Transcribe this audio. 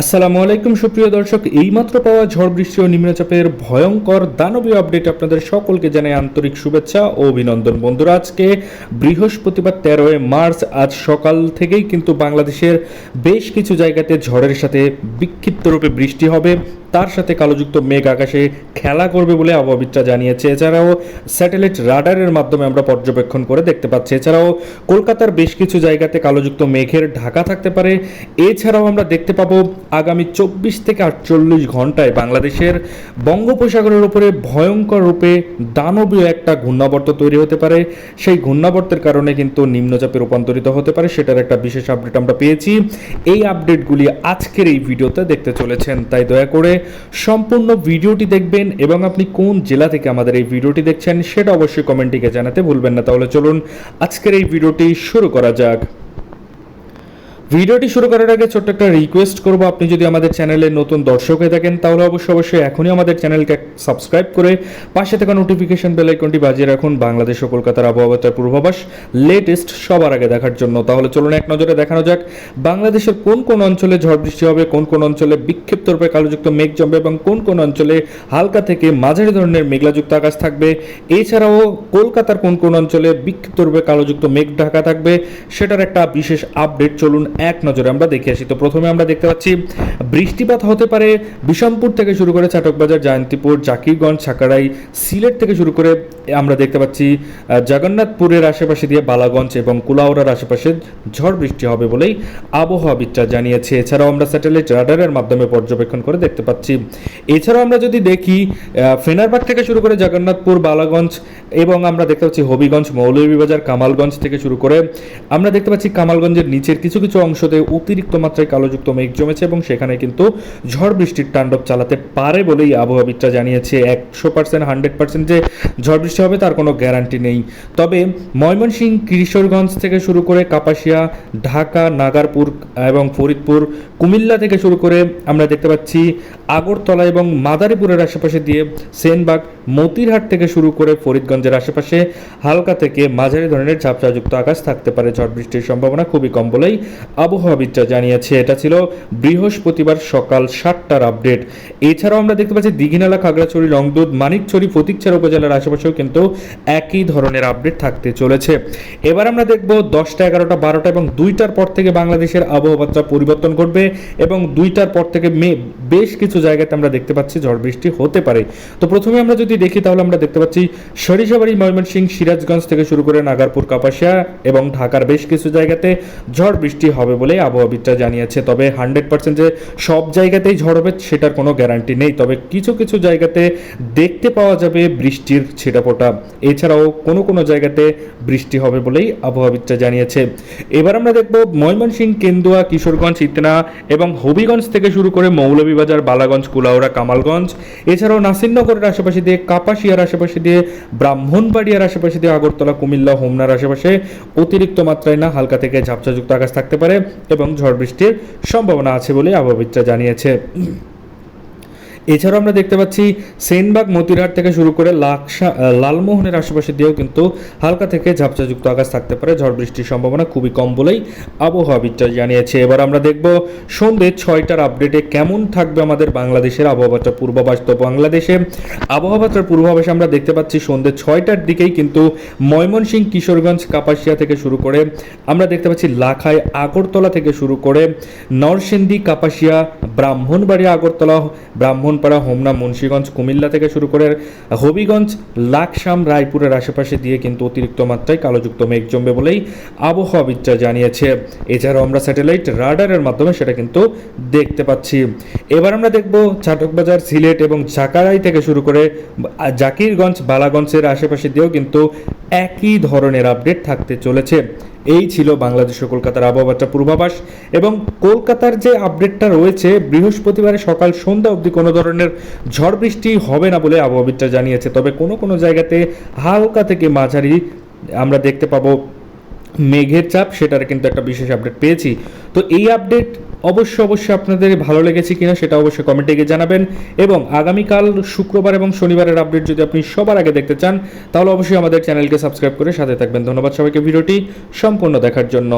আসসালামু আলাইকুম, সুপ্রিয় দর্শক। এইমাত্র পাওয়া ঝড় বৃষ্টি ও নিম্নচাপের ভয়ঙ্কর দানবীয় আপডেট আপনাদের সকলকে জানাই আন্তরিক শুভেচ্ছা ও অভিনন্দন। বন্ধুরা, আজকে বৃহস্পতিবার তেরোই মার্চ, আজ সকাল থেকেই কিন্তু বাংলাদেশের বেশ কিছু জায়গাতে ঝড়ের সাথে বিক্ষিপ্তরূপে বৃষ্টি হবে। তার সাথে কালোযুক্ত মেঘ আকাশে খেলা করবে বলে আবহাওয়াবিদরা জানিয়েছে। এছাড়াও স্যাটেলাইট রাডারের মাধ্যমে আমরা পর্যবেক্ষণ করে দেখতে পাচ্ছি। এছাড়াও কলকাতার বেশ কিছু জায়গাতে কালোযুক্ত মেঘের ঢাকা থাকতে পারে। এছাড়াও আমরা দেখতে পাবো আগামী চব্বিশ থেকে আটচল্লিশ ঘন্টায় বাংলাদেশের বঙ্গোপসাগরের উপরে ভয়ঙ্কর রূপে দানবীয় একটা ঘূর্ণাবর্ত তৈরি হতে পারে। সেই ঘূর্ণাবর্তের কারণে কিন্তু নিম্নচাপে রূপান্তরিত হতে পারে, সেটার একটা বিশেষ আপডেট আমরা পেয়েছি। এই আপডেটগুলি আজকের এই ভিডিওতে দেখতে চলেছেন, তাই দয়া করে সম্পূর্ণ ভিডিওটি দেখবেন এবং আপনি কোন জেলা থেকে আমাদের এই ভিডিওটি দেখছেন সেটা অবশ্যই কমেন্টিকে জানাতে ভুলবেন না। তাহলে চলুন আজকের এই ভিডিওটি শুরু করা যাক। ভিডিওটি শুরু করার আগে ছোট্ট একটা রিকোয়েস্ট করব। আপনি যদি আমাদের চ্যানেলে নতুন দর্শক হয়ে থাকেন, তাহলে অবশ্যই অবশ্যই এখনই আমাদের চ্যানেলকে সাবস্ক্রাইব করে পাশে থাকা নোটিফিকেশন বেল আইকনটি বাজিয়ে রাখুন। বাংলাদেশ ও কলকাতার আবহাওয়ার পূর্বাভাস লেটেস্ট সবার আগে দেখার জন্য। তাহলে চলুন এক নজরে দেখানো যাক, বাংলাদেশের কোন কোন অঞ্চলে ঝড় বৃষ্টি হবে, কোন কোন অঞ্চলে বিক্ষিপ্ত রূপে কালোযুক্ত মেঘ জমবে এবং কোন কোন অঞ্চলে হালকা থেকে মাঝারি ধরনের মেঘলাযুক্ত আকাশ থাকবে। এছাড়াও কলকাতার কোন কোন অঞ্চলে বিক্ষিপ্ত রূপে কালোযুক্ত মেঘ ঢাকা থাকবে, সেটার একটা বিশেষ আপডেট চলুন এক নজরে আমরা দেখে আসি। তো প্রথমে আমরা দেখতে পাচ্ছি, বৃষ্টিপাত হতে পারে বিষমপুর থেকে শুরু করে চাটকবাজার জয়ন্তীপুর, জাকিরগঞ্জ ছাকারাই সিলেট থেকে শুরু করে আমরা দেখতে পাচ্ছি জগন্নাথপুরের আশেপাশে দিয়ে বালাগঞ্জ এবং কুলাউড়ার আশেপাশে ঝড় বৃষ্টি হবে বলেই আবহাওয়াবিদরা জানিয়েছে। এছাড়াও আমরা স্যাটেলাইট রাডারের মাধ্যমে পর্যবেক্ষণ করে দেখতে পাচ্ছি। এছাড়াও আমরা যদি দেখি ফেনারবাগ থেকে শুরু করে জগন্নাথপুর, বালাগঞ্জ এবং আমরা দেখতে পাচ্ছি হবিগঞ্জ, মৌলভীবাজার, কামালগঞ্জ থেকে শুরু করে আমরা দেখতে পাচ্ছি কামালগঞ্জের নিচের কিছু কিছু অংশতে অতিরিক্ত মাত্রায় কালোযুক্ত মেঘ জমেছে এবং সেখানে কিন্তু ঝড় বৃষ্টির তাণ্ডব চালাতে পারে বলেই আবহাওয়াবিদরা জানিয়েছে। একশো পার্সেন্ট হান্ড্রেড পার্সেন্ট যে ঝড় বৃষ্টি হবে তার কোনো গ্যারান্টি নেই। তবে ময়মনসিংহ, কিশোরগঞ্জ থেকে শুরু করে কাপাসিয়া, ঢাকা, নাগারপুর এবং ফরিদপুর, কুমিল্লা থেকে শুরু করে আমরা দেখতে পাচ্ছি আগরতলা এবং মাদারীপুরের আশেপাশে দিয়ে সেনবাগ, মতিরহাট থেকে শুরু করে ফরিদগঞ্জের আশেপাশে হালকা থেকে মাঝারি ধরনের ঝাপসাযুক্ত আকাশ থাকতে পারে। ঝড় বৃষ্টির সম্ভাবনা খুবই কম বলেই আবহাওয়াবিদরা জানিয়েছে, এটা ছিল বৃহস্পতিবার সকাল সাতটার আপডেট। এছাড়াও আমরা দেখতে পাচ্ছি, দিঘিনালা, খাগড়াছড়ি রংদুদ মানিকছড়ি, ফতিকছড়া উপজেলার আশেপাশেও কিন্তু একই ধরনের আপডেট থাকতে চলেছে। এবার আমরা দেখব দশটা এগারোটা, বারোটা এবং দুইটার পর থেকে বাংলাদেশের আবহাওয়াবার্তা পরিবর্তন ঘটবে এবং দুইটার পর থেকে মে বেশ কিছু জায়গাতে আমরা দেখতে পাচ্ছি ঝড় বৃষ্টি হতে পারে। তো প্রথমে আমরা যদি দেখি, তাহলে আমরা দেখতে পাচ্ছি সরিষাবাড়ি ময়মনসিংহ সিরাজগঞ্জ থেকে শুরু করে নাগারপুর, কাপাসিয়া এবং ঢাকার বেশ কিছু জায়গাতে ঝড় বৃষ্টি হবে বলে আবহাওয়াবিদরা জানিয়েছে। তবে হান্ড্রেড পার্সেন্ট যে সব জায়গাতেই ঝড় হবে, সেটার কোনো গ্যারান্টি নেই। তবে কিছু কিছু জায়গাতে দেখতে পাওয়া যাবে বৃষ্টির ছিটাফোঁটা। এছাড়াও কোনো কোনো জায়গাতে বৃষ্টি হবে বলেই আবহাওয়াবিদরা জানিয়েছে। এবার আমরা দেখব ময়মনসিংহ, কেন্দুয়া, কিশোরগঞ্জ, ইতনা এবং হবিগঞ্জ থেকে শুরু করে মৌলভীবাজার বালাগঞ্জ, কুলাউড়া, কামালগঞ্জ। এছাড়াও নাসিরনগরের আশেপাশে দিয়ে, কাপাসিয়ার আশেপাশে দিয়ে, ব্রাহ্মণবাড়িয়ার আশেপাশে দিয়ে, আগরতলা, কুমিল্লা, হোমনার আশেপাশে অতিরিক্ত মাত্রায় না হালকা থেকে ঝাপসাযুক্ত আকাশ থাকতে পারে এবং ঝড় বৃষ্টির সম্ভাবনা আছে বলে আবহাওয়াবিদরা জানিয়েছে। এছাড়াও আমরা দেখতে পাচ্ছি সেনবাগ মতিরহাট থেকে শুরু করে লাকসা লালমোহনের আশেপাশে দিয়েও কিন্তু হালকা থেকে ঝাপসাযুক্ত আকাশ থাকতে পারে। ঝড় বৃষ্টির সম্ভাবনা খুবই কম বলেই আবহাওয়াবিদরা জানিয়েছে। এবার আমরা দেখব সন্ধ্যে ছয়টার আপডেটে কেমন থাকবে আমাদের বাংলাদেশের আবহাওয়াটা পূর্বাভাস তো বাংলাদেশে। আবহাওয়াটার পূর্বাভাস আমরা দেখতে পাচ্ছি সন্ধ্যে ছয়টার দিকেই কিন্তু ময়মনসিংহ, কিশোরগঞ্জ, কাপাসিয়া থেকে শুরু করে আমরা দেখতে পাচ্ছি লাখাই, আগরতলা থেকে শুরু করে নরসিংদী, কাপাসিয়া, ব্রাহ্মণবাড়িয়া, আগরতলা ব্রাহ্মণপাড়া হোমনা, মুন্সীগঞ্জ, কুমিল্লা থেকে শুরু করে হবিগঞ্জ, লাকসাম, রায়পুরের আশেপাশে দিয়ে কিন্তু অতিরিক্ত মাত্রায় কালোযুক্ত মেঘ জমবে বলেই আবহাওয়াবিদরা জানিয়েছে। এছাড়াও আমরা স্যাটেলাইট রাডারের মাধ্যমে সেটা কিন্তু দেখতে পাচ্ছি। এবার আমরা দেখব চাটকবাজার, সিলেট এবং ঝাকারাই থেকে শুরু করে জাকিরগঞ্জ, বালাগঞ্জের আশেপাশে দিয়েও কিন্তু একই ধরনের আপডেট থাকতে চলেছে। এই ছিল বাংলাদেশ ও কলকাতার আবহাওয়াটা পূর্বাভাস এবং কলকাতার যে আপডেটটা রয়েছে, বৃহস্পতিবারে সকাল সন্ধ্যা অবধি কোনো ধরনের ঝড় বৃষ্টি হবে না বলে আবহাওয়াবিদরা জানিয়েছে। তবে কোনো কোনো জায়গাতে হালকা থেকে মাঝারি আমরা দেখতে পাবো মেঘের চাপ, সেটার কিন্তু একটা বিশেষ আপডেট পেয়েছি। তো এই আপডেট অবশ্যই অবশ্যই আপনাদের ভালো লেগেছে কিনা সেটা অবশ্যই কমেন্টে গিয়ে জানাবেন। এবং আগামীকাল শুক্রবার এবং শনিবারের আপডেট যদি আপনি সবার আগে দেখতে চান, তাহলে অবশ্যই আমাদের চ্যানেলকে সাবস্ক্রাইব করে সাথে থাকবেন। ধন্যবাদ সবাইকে ভিডিওটি সম্পূর্ণ দেখার জন্য।